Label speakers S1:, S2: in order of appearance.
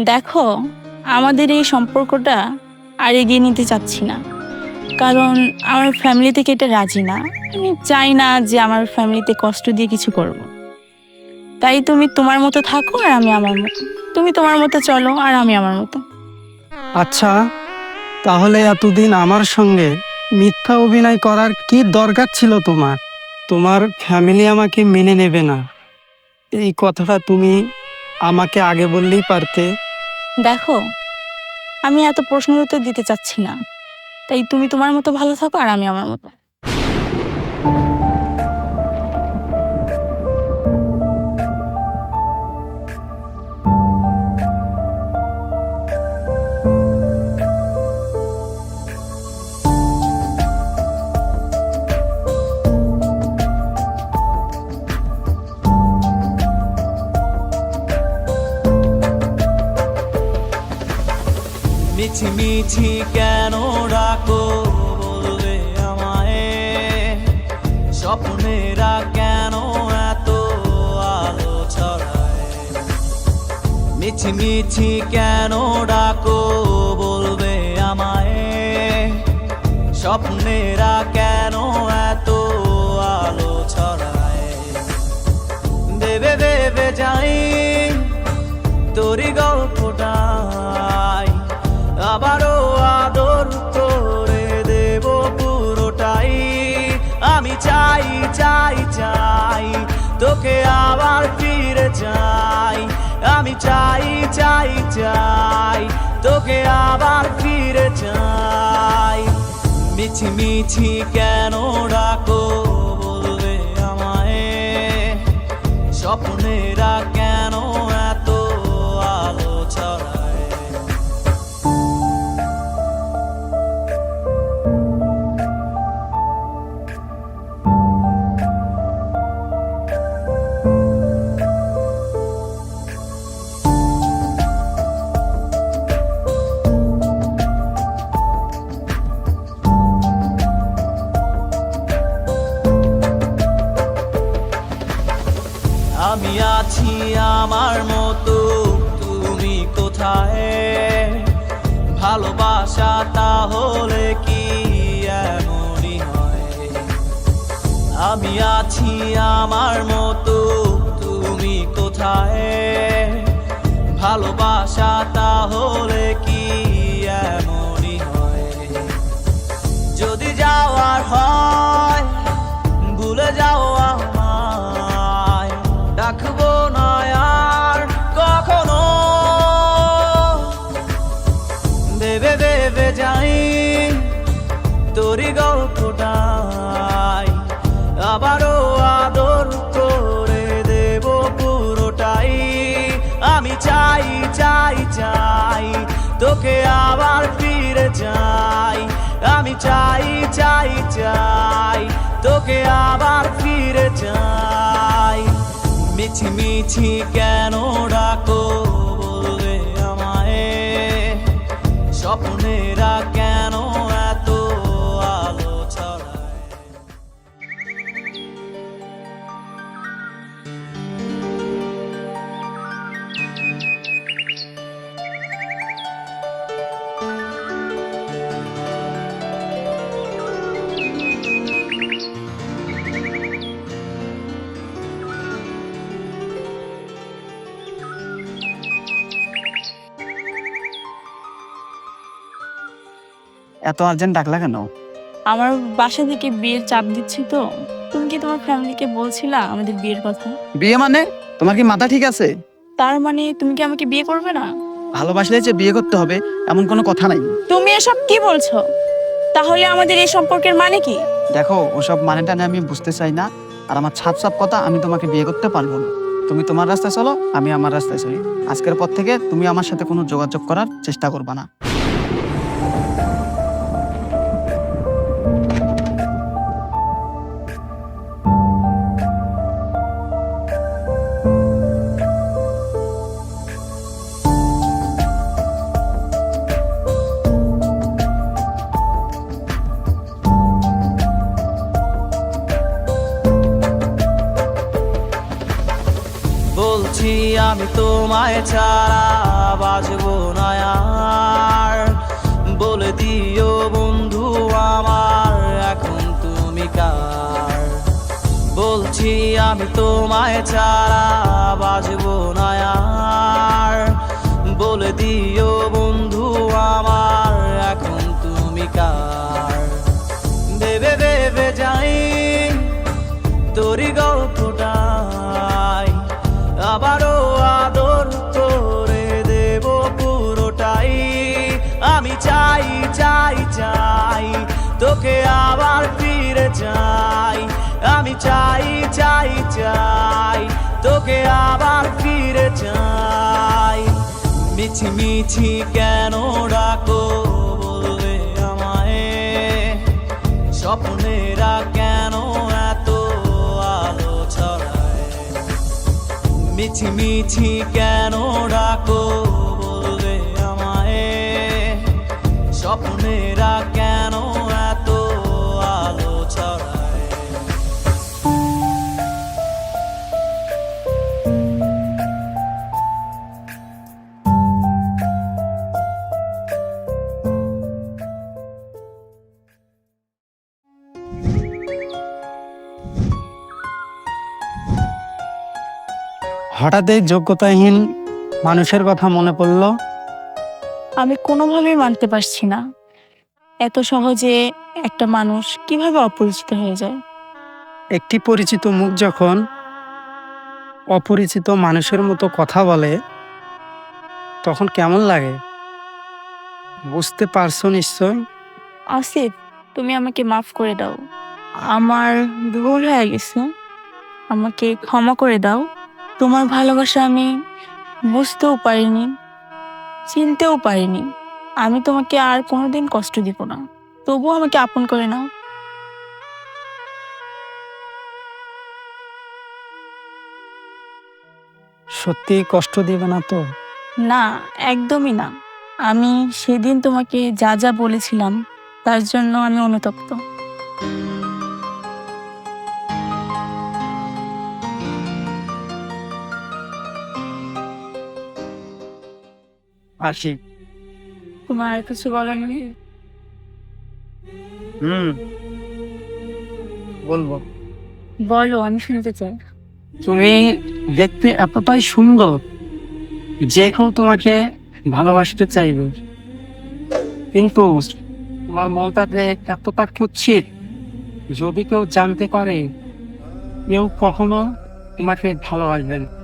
S1: দেখো, আমাদের এই সম্পর্কটা আর এগিয়ে নিতে চাচ্ছি না। কারণ আমার ফ্যামিলি থেকে এটা রাজি না? আমি চাই না যে আমার ফ্যামিলিতে কষ্ট দিয়ে কিছু করব। তাই তুমি তোমার মতো থাকো আর আমি আমার মতো। তুমি তোমার মতো চলো আর আমি আমার মতো।
S2: আচ্ছা তাহলে এতদিন আমার সঙ্গে মিথ্যা অভিনয় করার কি দরকার ছিল তোমার? তোমার ফ্যামিলি আমাকে মেনে নেবে না। এই কথাটা তুমি আমাকে আগে বললেই পারতে।
S1: দেখো, আমি এত প্রশ্নের উত্তর দিতে চাচ্ছি না। তাই তুমি তোমার মতো ভালো থাকো আর আমি আমার মতো।
S3: মিছি মিছি কেন ডাকো বলবে আমায়? স্বপ্নেরা কেন এত আলো ছড়ায়? মিছি মিছি কেন ডাকো বলবে আমায়? স্বপ্নেরা আবারও আদর করে দেব পুরোটাই। আমি চাই চাই চাই, তোকে আবার ফিরে চাই আমি চাই চাই চাই, তোকে আবার ফিরে চাই মিছি মিছি কেন ভালোবাসা তাহলে কি এমনই হয়? আমি আছি আমার মতো তুমি কোথায়? ভালোবাসা তাহলে কি তোরই গল্পটাই আবারও আদর করে দেব পুরোটাই। আমি চাই চাই চাই তোকে আবার ফিরে চাই আমি চাই চাই চাই তোকে আবার ফিরে চাই মিছি মিছি কেন ডাকো? এত
S4: আর্জেন্ট ডাকলা কেন?
S1: আমার বাসা থেকে বিয়ের চাপ দিচ্ছি তো। তুমি কি তোমার ফ্যামিলিকে বলছিলা আমাদের বিয়ের কথা?
S4: বিয়ে মানে? তোমার কি মাথা ঠিক আছে?
S1: তার মানে তুমি কি আমাকে বিয়ে করবে না?
S4: ভালোবাসলে যে বিয়ে করতে হবে এমন কোনো কথা নাই।
S1: তুমি এসব কি বলছো? তাহলে আমাদের এই সম্পর্কের মানে কি?
S4: দেখো ওসব মানেটা নিয়ে আমি বুঝতে চাই না আর আমার ছাপ ছাপ কথা আমি তোমাকে বিয়ে করতে পারব না। তুমি তোমার রাস্তায় চলো আমি আমার রাস্তায় চলি। আজকের পর থেকে তুমি আমার সাথে কোনো যোগাযোগ করার চেষ্টা করবা না।
S3: বলছি, আমি তোমায় ছাড়া বাজবো না আর। বলে দিও বন্ধু আমার, এখন তুমি কার? বলছি, আমি তোমায় ছাড়া বাজবো না আর। বলে দিও বন্ধু আমার, এখন তুমি কার? ভেবে ভেবে যাই গল্পটাই আবারও আদর করে দেব পুরোটাই। আমি চাই চাই চাই, তোকে আবার ফিরে চাই। আমি চাই চাই চাই, তোকে আবার ফিরে চাই। মিছি মিছি কেন ডাকো বলবে আমায়? স্বপ্নেরা মিছি মিছি কেন ডাকো?
S2: হঠাৎ এই যোগ্যতাহীন মানুষের কথা মনে পড়ল।
S1: আমি কোনোভাবেই মানতে পারছি না। এত সহজে একটা মানুষ কীভাবে অপরিচিত হয়ে যায়?
S2: একটি পরিচিত মুখ যখন অপরিচিত মানুষের মতো কথা বলে তখন কেমন লাগে? বুঝতে পারছ নিশ্চয়?
S1: আসিফ তুমি আমাকে মাফ করে দাও। আমার ভুল হয়ে গেছে। আমাকে ক্ষমা করে দাও। তোমার ভালোবাসা আমি বুঝতেও পারিনি চিনতেও পারিনি। আমি তোমাকে আর কোনোদিন কষ্ট দিব না। তবুও আমাকে আপন করে নাও।
S2: সত্যি কষ্ট দিবে না তো?
S1: না একদমই না। আমি সেদিন তোমাকে যা যা বলেছিলাম তার জন্য আমি অনুতপ্ত।
S2: আসি।
S1: তোমার কিছু বলার নেই?
S2: হুম। বলব।
S1: বলো আমি শুনতে চাই।
S2: তুমি দেখতে এতটাই সুন্দর যে কেউ তোমাকে ভালোবাসতে চাইবে। কিন্তু তোমার মনটা যে এতটা কুচ্ছিত যদি কেউ জানতে পারে কেউ কখনো তোমাকে ভালোবাসবে না।